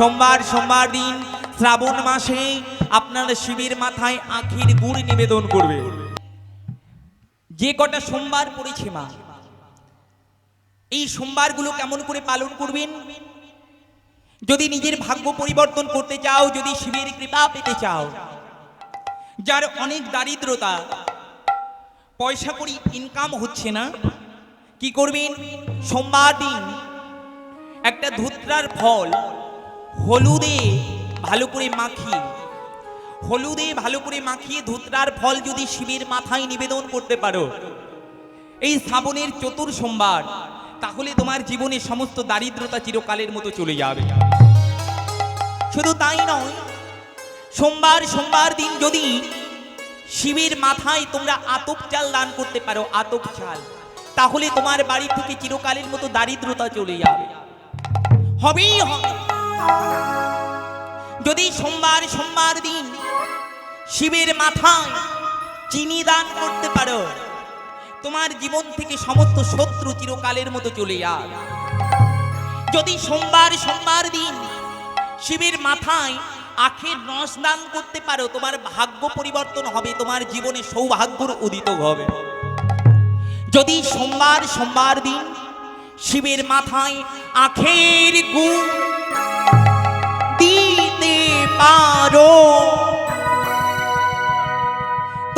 সোমবার সোমবার দিন শ্রাবণ মাসে আপনার শিবের মাথায় আখির গুড় নিবেদন করবে। যে কটা সোমবার পড়েছে মা, এই সোমবারগুলো কেমন করে পালন করবেন? যদি নিজের ভাগ্য পরিবর্তন করতে চাও, যদি শিবের কৃপা পেতে চাও, যার অনেক দারিদ্রতা, পয়সা করি ইনকাম হচ্ছে না, কি করবেন? সোমবার দিন একটা ধুত্রার ফল হলুদে ভালো করে মাখিয়ে হলুদে ভালো করে মাখিয়ে ধুত্রার ফল যদি শিবের মাথায় নিবেদন করতে পারো। এই শ্রাবণের চতুর সোমবার, তাহলে তোমার জীবনে সমস্ত দারিদ্রতা চিরকালের মতো চলে যাবে। শুধু তাই নয়, সোমবার সোমবার দিন যদি শিবের মাথায় তোমরা আতপ চাল দান করতে পারো, আতপ চাল, তাহলে তোমার বাড়ি থেকে চিরকালের মতো দারিদ্রতা চলে যাবে। হবেই হবে। যদি সোমবার সোমবার দিন শিবের মাথায় চিনি দান করতে পারো, তোমার জীবন থেকে সমস্ত শত্রু চিরকালের মতো চলে যাবে। যদি সোমবার সোমবার দিন শিবের মাথায় আখের রস দান করতে পারো, তোমার ভাগ্য পরিবর্তন হবে, তোমার জীবনে সৌভাগ্যর উদিত হবে। যদি সোমবার সোমবার দিন শিবের মাথায় আখের গুণ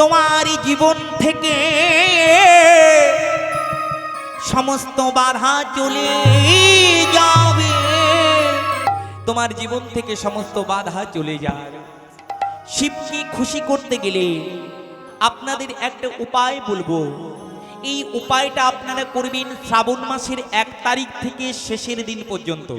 তোমার জীবন থেকে সমস্ত বাধা চলে যাবে। তোমার জীবন থেকে সমস্ত বাধা চলে যায়। শিবকে খুশি করতে গেলে আপনাদের একটা উপায় বলব। এই উপায়টা আপনারা করবেন শ্রাবণ মাসের এক তারিখ থেকে শেষের দিন পর্যন্ত।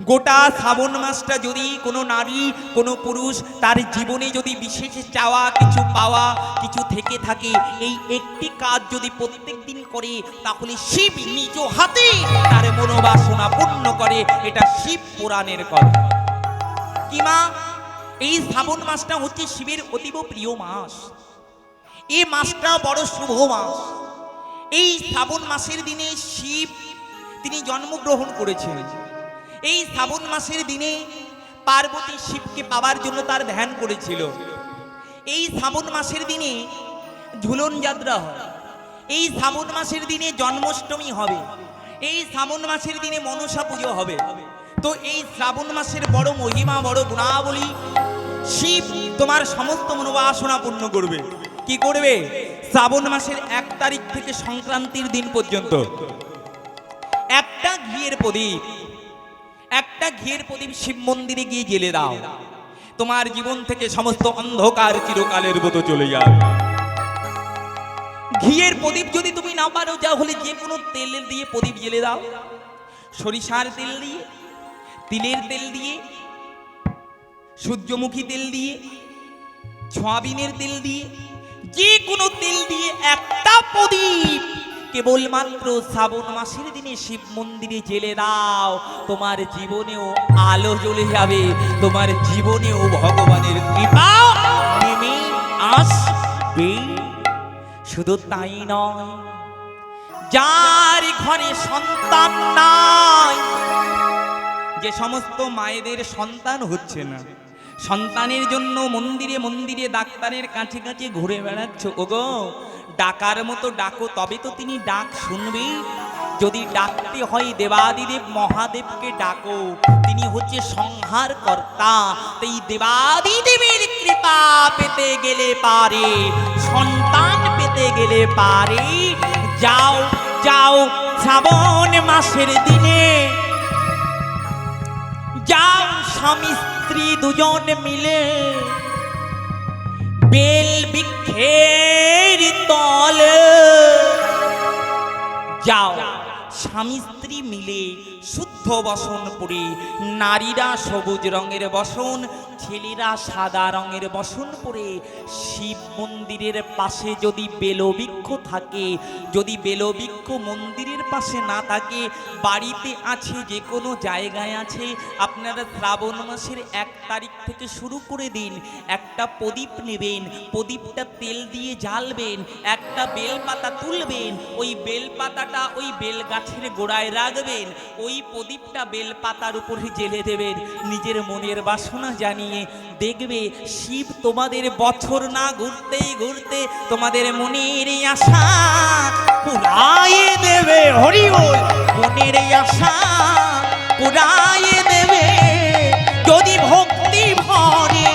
গোটা শ্রাবণ মাসটা যদি কোনো নারী, কোনো পুরুষ তার জীবনে যদি বিশেষ চাওয়া, কিছু পাওয়া, কিছু থেকে থাকে, এই একটি কাজ যদি প্রত্যেক দিন করে, তাহলে শিব নিজ হাতে তার মনোবাসনা পূর্ণ করে। এটা শিব পুরাণের কথা কি মা? এই শ্রাবণ মাসটা হচ্ছে শিবের অতীব প্রিয় মাস। এই মাসটা বড় শুভ মাস। এই শ্রাবণ মাসের দিনে শিব, তিনি জন্মগ্রহণ করেছেন। এই শ্রাবণ মাসের দিনে পার্বতী শিবকে পাওয়ার জন্য তার ধ্যান করেছিল। এই শ্রাবণ মাসের দিনে ঝুলন যাত্রা হয়। এই শ্রাবণ মাসের দিনে জন্মাষ্টমী হবে। এই শ্রাবণ মাসের দিনে মনসা পুজো হবে। তো এই শ্রাবণ মাসের বড় মহিমা, বড় গুণাবলী শিব তোমার সমস্ত মনোবাসনা পূর্ণ করবে। কি করবে? শ্রাবণ মাসের এক তারিখ থেকে সংক্রান্তির দিন পর্যন্ত। একটা ঘিয়ের প্রদীপ। একটা ঘিয়ের প্রদীপ শিব মন্দিরে গিয়ে জেলে দাও। তোমার জীবন থেকে সমস্ত অন্ধকার চিরকালের মতো চলে যাবে। ঘিয়ের প্রদীপ যদি তুমি না পারো, তাহলে যে কোনো তেল দিয়ে প্রদীপ জেলে দাও। সরিষার তেল দিয়ে, তিলের তেল দিয়ে, সূর্যমুখী তেল দিয়ে, সয়াবিনের তেল দিয়ে, যে কোনো তেল দিয়ে একটা প্রদীপ কেবলমাত্র শ্রাবণ মাসের দিনে শিব মন্দিরে জেলে দাও। তোমার জীবনেও আলো জ্বলে যাবে, তোমার জীবনেও ভগবানের কৃপা নেমে আসবে। শুধু তাই নয়, যার ঘরে সন্তান নাই, যে সমস্ত মায়েদের সন্তান হচ্ছে না। সন্তানের জন্য মন্দিরে মন্দিরে ডাক্তারের কাছে কাছে ঘুরে বেড়াচ্ছ? ওগো, ডাকার মতো ডাকো, তবে তো তিনি ডাক শুনবে। যদি ডাকতে হয় দেবাদিদেব মহাদেবকে ডাকো। তিনি হচ্ছে সংহার কর্তা তাই দেবাদিদেবের কৃপা পেতে গেলে পারে, সন্তান পেতে গেলে পারে। যাও যাও শ্রাবণ মাসের দিনে। যাও স্বামী স্ত্রী দুজন মিলে বেল বিক্ষের তলে। যাও, স্বামী স্ত্রী মিলে শুদ্ধ বসন পরে, নারীরা সবুজ রঙের বসন ছেলেরা সাদা রঙের বসন পরে শিব মন্দিরের পাশে যদি বেলবৃক্ষ থাকে, যদি বেলবৃক্ষ মন্দিরের পাশে না থাকে, বাড়িতে আছে যে কোনো জায়গায় আছে, আপনারা শ্রাবণ মাসের এক তারিখ থেকে শুরু করে দিন। একটা প্রদীপ নেবেন, প্রদীপটা তেল দিয়ে জ্বালবেন, একটা বেলপাতা তুলবেন, ওই বেলপাতাটা ওই বেল গাছের গোড়ায় রাখবেন, ওই প্রদীপটা বেলপাতার উপরে জেলে দেবেন। নিজের মনের বাসনা জানিয়ে দেখবে শিব তোমাদের বছর না ঘুরতেই ঘুরতে তোমাদের মনের আশা দেবে আশা দেবে। যদি ভক্তি ভরে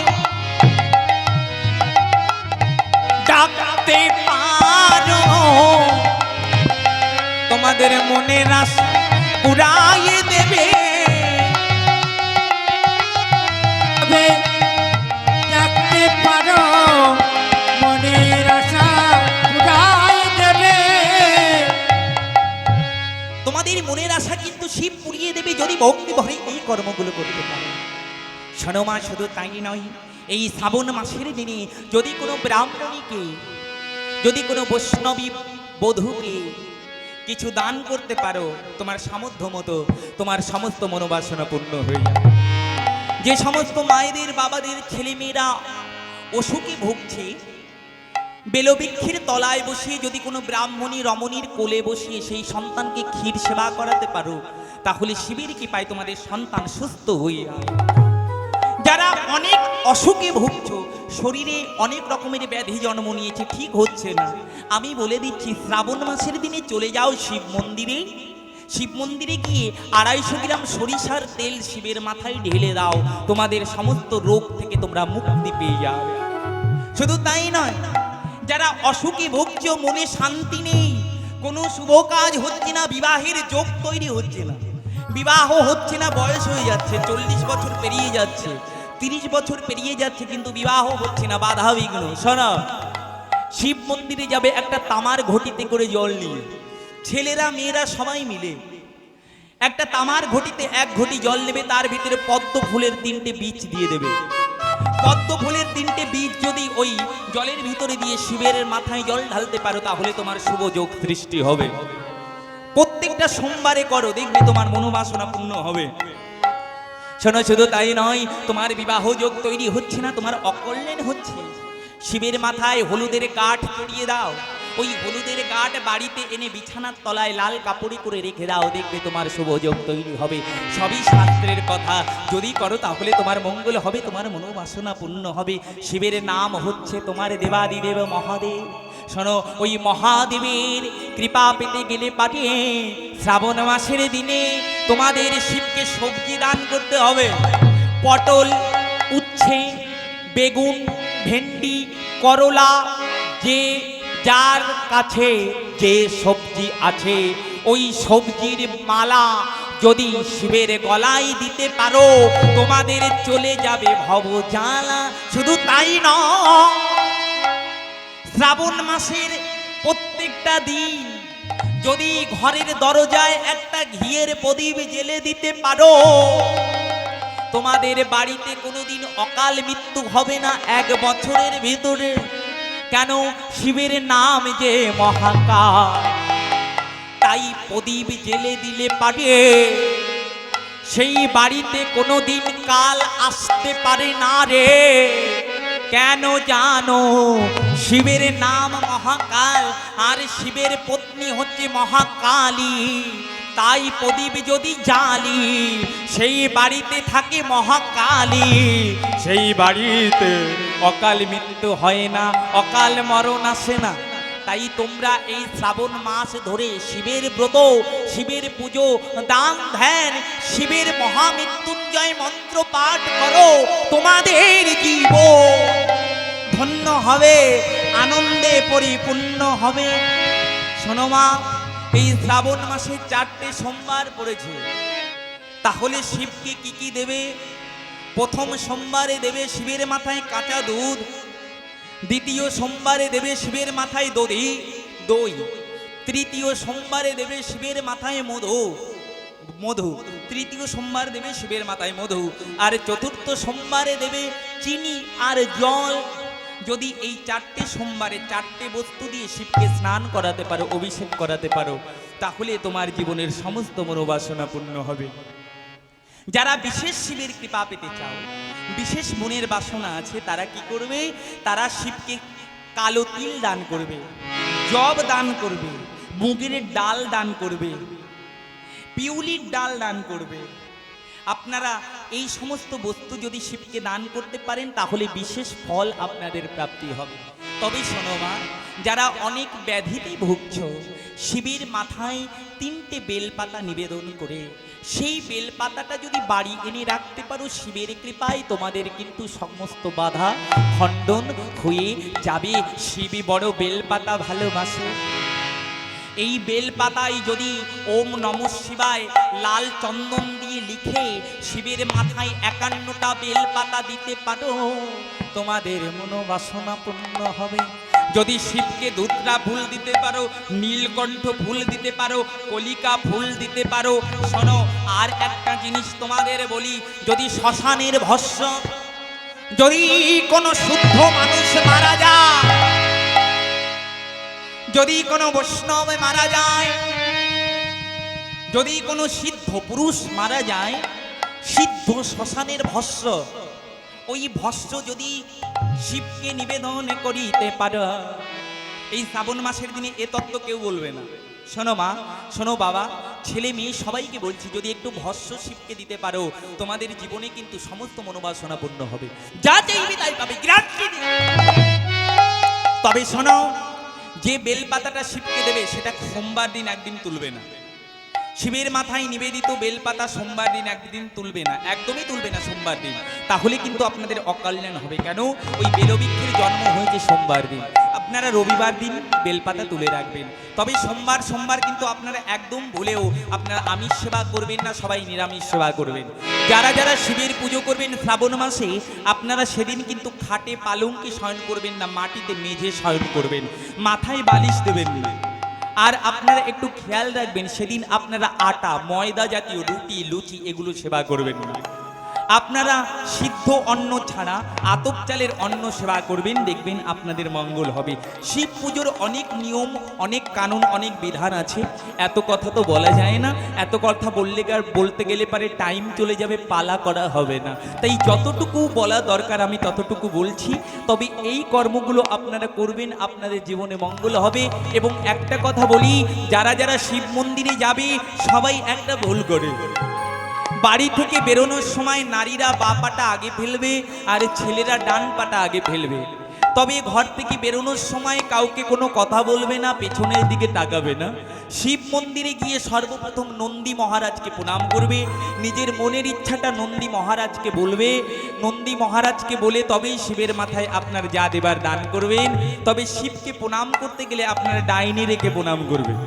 ডাকতে পারো, তোমাদের মনের আশা পুরাইয়ে দেবে। শিব পুড়িয়ে দেবে যদি ভক্তি ভরে এই কর্মগুলো করতে পারে। শোনো শুধু তাই নয়, এই শ্রাবণ মাসের দিনে যদি কোনো ব্রাহ্মণীকে, যদি কোনো বৈষ্ণবী বধূকে কিছু দান করতে পারো, তোমার সামর্থ্য মতো, তোমার সমস্ত মনোবাসনা পূর্ণ হয়ে যাবে। যে সমস্ত মায়েদের, বাবাদের, ছেলেমেয়েরা অসুখে ভুগছে বেলবৃক্ষের তলায় বসিয়ে যদি কোনো ব্রাহ্মণী রমণীর কোলে বসিয়ে সেই সন্তানকে ক্ষীর সেবা করাতে পারো, তাহলে শিবের কি পায় তোমাদের সন্তান সুস্থ হয়ে যারা অনেক অসুখে ভুগছ, শরীরে অনেক রকমের ব্যাধি জন্ম নিয়েছে, ঠিক হচ্ছে না। আমি বলে দিচ্ছি, শ্রাবণ মাসের দিনে চলে যাও শিব মন্দিরে। শিব মন্দিরে গিয়ে আড়াইশো গ্রাম সরিষার তেল শিবের মাথায় ঢেলে দাও। তোমাদের সমস্ত রোগ থেকে তোমরা মুক্তি পেয়ে যাও শুধু তাই নয় যারা অসুখে ভুগছ মনে শান্তি নেই, কোনো শুভ কাজ হচ্ছে না, বিবাহের যোগ তৈরি হচ্ছে না। বিবাহ হচ্ছে না, বয়স হয়ে যাচ্ছে, চল্লিশ বছর পেরিয়ে যাচ্ছে, তিরিশ বছর পেরিয়ে যাচ্ছে, কিন্তু বিবাহ হচ্ছে না, বাধা বিঘ্ন। শোনা, শিব মন্দিরে যাবে একটা তামার ঘটিতে করে জল নিয়ে। ছেলেরা, মেয়েরা সবাই মিলে একটা তামার ঘটিতে এক ঘটি জল নেবে, তার ভিতরে পদ্ম ফুলের তিনটে বীজ দিয়ে দেবে। পদ্ম ফুলের তিনটে বীজ যদি ওই জলের ভিতরে দিয়ে শিবের মাথায় জল ঢালতে পারো, তাহলে তোমার শুভ যোগ সৃষ্টি হবে। প্রত্যেকটা সোমবারে করো, দেখবে তোমার মনোবাসনা পূর্ণ হবে। শোনো, শুধু তাই নয়, তোমার বিবাহ যোগ তৈরি হচ্ছে না, তোমার অকল্যাণ হচ্ছে। শিবের মাথায় হলুদের কাঠ চড়িয়ে দাও ওই হলুদের কাঠ বাড়িতে এনে বিছানার তলায় লাল কাপড়ে করে রেখে দাও, দেখবে তোমার শুভ যোগ তৈরি হবে। সবই শাস্ত্রের কথা। যদি করো তাহলে তোমার মঙ্গল হবে, তোমার মনোবাসনা পূর্ণ হবে। শিবের নাম হচ্ছে তোমার দেবাদিদেব মহাদেব। শোনো, ওই মহাদেবের কৃপা পেতে গেলে পাঠিয়ে শ্রাবণ মাসের দিনে তোমাদের শিবকে সবজি দান করতে হবে। পটল, উচ্ছে, বেগুন, ভেন্ডি, করলা, যে যার কাছে যে সবজি আছে, ওই সবজির মালা যদি শিবের গলায় দিতে পারো, তোমাদের চলে যাবে ভব জ্বালা। শুধু তাই নয়, শ্রাবণ মাসের প্রত্যেকটা দিন যদি ঘরের দরজায় একটা ঘিয়ের প্রদীপ জেলে দিতে পারো, তোমাদের বাড়িতে কোনোদিন অকাল মৃত্যু হবে না, এক বছরের ভিতরে। কেন শিবের নাম যে মহাকাল? তাই প্রদীপ জেলে দিলে পারে। সেই বাড়িতে কোনোদিন কাল আসতে পারে না রে। কেন জানো শিবের নাম মহাকাল? আর শিবের পত্নী হচ্ছে মহাকালী। তাই প্রদীপ যদি জালি সেই বাড়িতে থাকে মহাকালী। সেই বাড়িতে অকাল মৃত্যু হয় না অকাল মরণ আসে না। তাই তোমরা এই শ্রাবণ মাস ধরে শিবের ব্রত শিবের পুজো দান ধ্যান শিবের মহামৃত্যুঞ্জয় মন্ত্র পাঠ করো তোমাদের জীব। ধন্য হবে আনন্দে পরিপূর্ণ হবে। শোনো মা এই শ্রাবণ মাসে চারটে সোমবার পড়েছে। তাহলে শিবকে কি কি দেবে? প্রথম সোমবারে দেবে শিবের মাথায় কাঁচা দুধ, দ্বিতীয় সোমবারে দেবে শিবের মাথায় দধি, দই, তৃতীয় সোমবারে দেবে শিবের মাথায় মধু মধু, তৃতীয় সোমবার দেবে শিবের মাথায় মধু, আর চতুর্থ সোমবারে দেবে চিনি আর জল যদি এই চারটে সোমবারে চারটে বস্তু দিয়ে শিবকে স্নান করাতে পারো, অভিষেক করাতে পারো, তাহলে তোমার জীবনের সমস্ত মনোবাসনা পূর্ণ হবে। যারা বিশেষ শিবের কৃপা পেতে চাও, বিশেষ মনের বাসনা আছে, তারা কি করবে? তারা শিবকে কালো তিল দান করবে, জব দান করবে, মুগের ডাল দান করবে, পিউলির ডাল দান করবে। আপনারা এই সমস্ত বস্তু যদি শিবকে দান করতে পারেন, তাহলে বিশেষ ফল আপনাদের প্রাপ্তি হবে। তবে শোনো যারা অনেক ব্যাধিতে ভুগছ, শিবের মাথায় তিনটে বেলপাতা নিবেদন করে, সেই বেলপাতাটা যদি বাড়ি এনে রাখতে পারো, শিবের কৃপায় তোমাদের কিন্তু সমস্ত বাধা খণ্ডন হয়ে যাবে। শিবই বড় বেলপাতা ভালোবাসে। এই বেলপাতায় যদি ওম নম শিবায় লাল চন্দন দিয়ে লিখে শিবের মাথায় একান্নটা বেলপাতা দিতে পারো, তোমাদের মনোবাসনা পূর্ণ হবে। যদি শিবকে দুধরা ফুল দিতে পারো, নীলকণ্ঠ ফুল দিতে পারো, কলিকা ফুল দিতে পারো, শোনো, আর একটা জিনিস তোমাদের বলি, যদি শ্মশানের ভস্য যদি কোনো শুদ্ধ মানুষ মারা যায় যদি কোনো বৈষ্ণবে মারা যায়, যদি কোনো সিদ্ধ পুরুষ মারা যায়, সিদ্ধ শ্মশানের ভস্য ওই ভস্য যদি শিবকে নিবেদন করিতে পার, এই শ্রাবণ মাসের দিনে এ তত্ত্ব কেউ বলবে না। শোনো মা, শোনো বাবা, ছেলে মেয়ে সবাইকে বলছি, যদি একটু ভস্য শিবকে দিতে পারো, তোমাদের জীবনে কিন্তু সমস্ত মনোবাসনা পূর্ণ হবে। যা চাইবে তাই পাবে তবে শোনো যে বেলপাতাটা শিবকে দেবে, সেটা সোমবার দিন একদিন তুলবে না। শিবের মাথায় নিবেদিত বেলপাতা সোমবার দিন একদিন তুলবে না, একদমই তুলবে না সোমবার দিন। তাহলে কিন্তু আপনাদের অকল্যাণ হবে কেন? ওই বেলবৃক্ষের জন্ম হয়েছে সোমবার দিন। আপনারা রবিবার দিন বেলপাতা তুলে রাখবেন। তবে সোমবার সোমবার কিন্তু আপনারা একদম ভুলেও আপনারা আমিষ সেবা করবেন না, সবাই নিরামিষ সেবা করবেন। যারা যারা শিবের পুজো করবেন শ্রাবণ মাসে, আপনারা সেদিন কিন্তু খাটে পালঙ্কে শয়ন করবেন না, মাটিতে মেঝে শয়ন করবেন, মাথায় বালিশ দেবেন না। আর আপনারা একটু খেয়াল রাখবেন, সেদিন আপনারা আটা, ময়দা জাতীয় রুটি, লুচি, এগুলো সেবা করবেন না। আপনারা সিদ্ধ অন্ন ছাড়া আতপ চালের অন্ন সেবা করবেন, দেখবেন আপনাদের মঙ্গল হবে। শিব পুজোর অনেক নিয়ম, অনেক কানুন, অনেক বিধান আছে। এত কথা তো বলা যায় না। এত কথা বললে আর বলতে গেলে পারে টাইম চলে যাবে, পালা করা হবে না। তাই যতটুকু বলা দরকার আমি ততটুকু বলছি। তবে এই কর্মগুলো আপনারা করবেন, আপনাদের জীবনে মঙ্গল হবে। এবং একটা কথা বলি, যারা যারা শিব মন্দিরে যাবে, সবাই একটা ভুল করে। বাড়ি থেকে বেরোনোর সময় নারীরা বা পাটা আগে ফেলবে আর ছেলেরা ডান পাটা আগে ফেলবে। তবে ঘর থেকে বেরোনোর সময় কাউকে কোনো কথা বলবে না, পেছনের দিকে তাকাবে না। শিব মন্দিরে গিয়ে সর্বপ্রথম নন্দী মহারাজকে প্রণাম করবে। নিজের মনের ইচ্ছাটা নন্দী মহারাজকে বলবে। নন্দী মহারাজকে বলে তবেই শিবের মাথায় আপনার যা দেবার দান করবেন। তবে শিবকে প্রণাম করতে গেলে আপনারা ডাইনি রেখে প্রণাম করবেন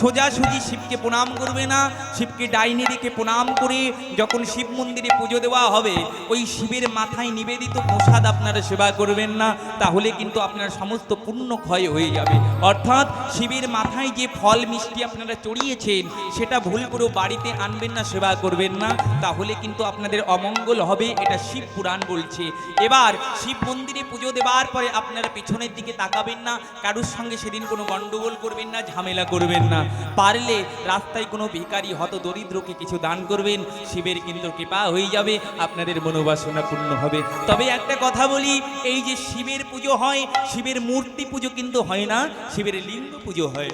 সোজাসুজি শিবকে প্রণাম করবে না, শিবকে ডাইনি রেখে প্রণাম করে যখন শিব মন্দিরে পুজো দেওয়া হবে, ওই শিবের মাথায় নিবেদিত প্রসাদ আপনারা সেবা করবেন না, তাহলে কিন্তু আপনার সমস্ত পুণ্য ক্ষয় হয়ে যাবে। অর্থাৎ শিবের মাথায় যে ফল মিষ্টি আপনারা চড়িয়েছেন, সেটা ভুল করে বাড়িতে আনবেন না, সেবা করবেন না, তাহলে কিন্তু আপনাদের অমঙ্গল হবে, এটা শিব পুরাণ বলছে। এবার শিব মন্দিরে পুজো দেওয়ার পরে আপনারা পেছনের দিকে তাকাবেন না, কারুর সঙ্গে সেদিন কোনো গণ্ডগোল করবেন না, ঝামেলা করবেন না। পারলে রাস্তায় কোনো ভিকারি হত দরিদ্রকে কিছু দান করবেন, শিবের কিন্তু কৃপা হয়ে যাবে, আপনাদের মনোবাসনা পূর্ণ হবে। তবে একটা কথা বলি, এই যে শিবের পুজো হয়, শিবের মূর্তি পুজো কিন্তু হয় না, শিবের লিঙ্গ পুজো হয়।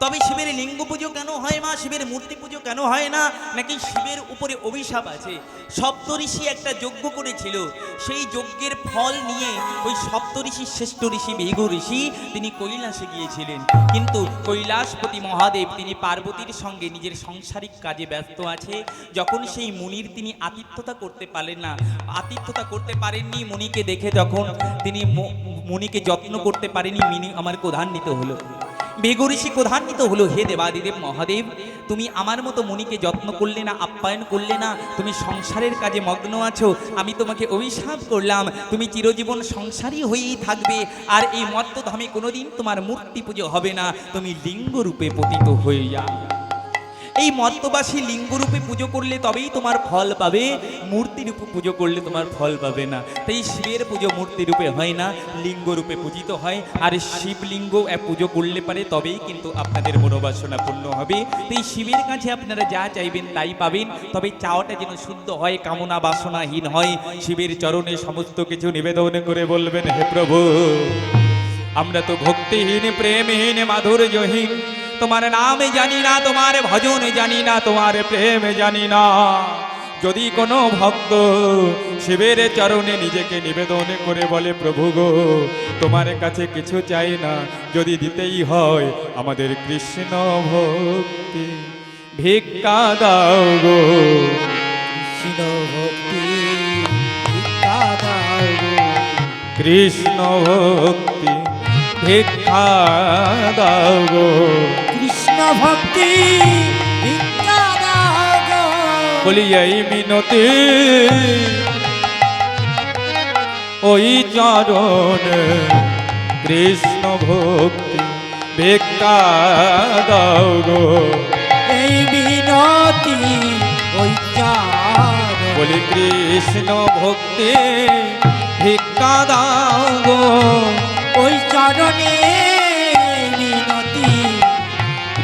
তবে শিবের লিঙ্গ পুজো কেন হয় মা? শিবের মূর্তি পুজো কেন হয় না? নাকি শিবের উপরে অভিশাপ আছে? সপ্তঋষি একটা যজ্ঞ করেছিল। সেই যজ্ঞের ফল নিয়ে ওই সপ্তঋষির শ্রেষ্ঠ ঋষি ভৃগু ঋষি তিনি কৈলাসে গিয়েছিলেন। কিন্তু কৈলাসপতি মহাদেব তিনি পার্বতীর সঙ্গে নিজের সাংসারিক কাজে ব্যস্ত আছে। যখন সেই মুনির তিনি আতিথ্যতা করতে পারেন না, আতিথ্যতা করতে পারেননি মুনিকে দেখে তখন তিনি মুনিকে যত্ন করতে পারেনি মিনি আমার প্রধান্বিত হলো। বেগরিষি প্রধান্বিত হলো, হে দেবাদিদেব মহাদেব, তুমি আমার মতো মনিকে যত্ন করলে না, আপ্যায়ন করলে না, তুমি সংসারের কাজে মগ্ন আছো, আমি তোমাকে অভিশাপ করলাম, তুমি চিরজীবন সংসারই হয়েই থাকবে, আর এই মর্তধামে কোনোদিন তোমার মূর্তি পুজো হবে না, তুমি লিঙ্গরূপে পতিত হয়ে যাও এই মর্তবাসী লিঙ্গরূপে পুজো করলে তবেই তোমার ফল পাবে। মূর্তি রূপে পুজো করলে তোমার ফল পাবে না। তাই শিবের পুজো মূর্তি রূপে হয় না লিঙ্গ রূপে পূজিত হয়। আর শিবলিঙ্গ পুজো করলে পারে তবেই কিন্তু আপনাদের মনোবাসনা পূর্ণ হবে। তাই শিবের কাছে আপনারা যা চাইবেন তাই পাবেন। তবে চাওয়াটা যেন শুদ্ধ হয়, কামনা বাসনাহীন হয়। শিবের চরণে সমস্ত কিছু নিবেদন করে বলবেন, হে প্রভু, আমরা তো ভক্তিহীন, প্রেমহীন, মাধুর্যহীন। তোমার নাম জানি না তোমার ভজন জানি না তোমার প্রেম জানি না। যদি কোনো ভক্ত শিবের চরণে নিজেকে নিবেদন করে বলে প্রভু গো তোমার কাছে কিছু চাই না যদি দিতেই হয় আমাদের কৃষ্ণ ভক্তি ভিক্ষা দাও গো। কৃষ্ণ ভক্তি ভিক্ষা দাও গো। কৃষ্ণ ভক্তি ভিক্ষা দাও গো। ভক্তি। বলি এই মিনতি ওই চরণ কৃষ্ণ ভক্তি ভিক্ষা দাও গো। এই বিনতি ওই চার বলি কৃষ্ণ ভক্তি ভিক্ষা দাও গো। ওই চরণে বিনতি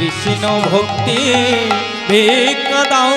কৃষ্ণ ভক্তি ভিক্ষা দাও